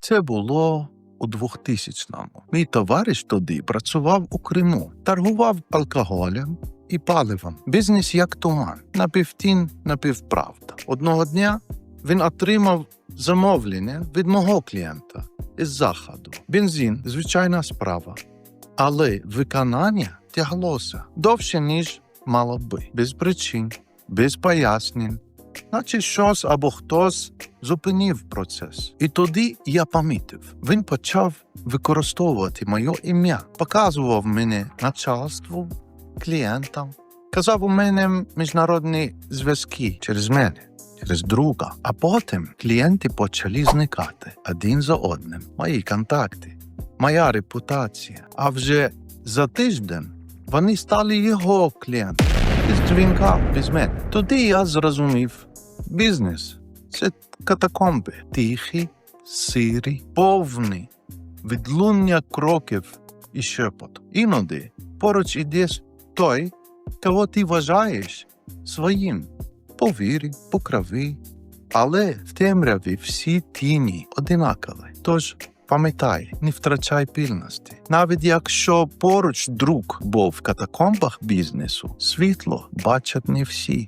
Це було у 2000-му. Мій товариш тоді працював у Криму, торгував алкоголем і паливом. Бізнес як туман, напівтін, напівправда. Одного дня він отримав замовлення від мого клієнта із заходу. Бензин звичайна справа, але виконання тяглося довше, ніж мало би, без причин, без пояснень, наче щось або хтось зупинив процес. І тоді я помітив, він почав використовувати моє ім'я, показував мене начальству, клієнтам, казав у мене міжнародні зв'язки через мене. Через друга, а потім клієнти почали зникати один за одним. Мої контакти, моя репутація. А вже за тиждень вони стали його клієнтами. Дзвінка, мене. Тоді я зрозумів, бізнес це катакомби. Тихі, сирі, повні, відлуння кроків і шепот. Іноді поруч іде той, кого ти вважаєш своїм по вірі, по крові. Але в темряві всі тіні одинакові. Тож пам'ятай, не втрачай пильності. Навіть якщо поруч друг був в катакомбах бізнесу, світло бачать не всі.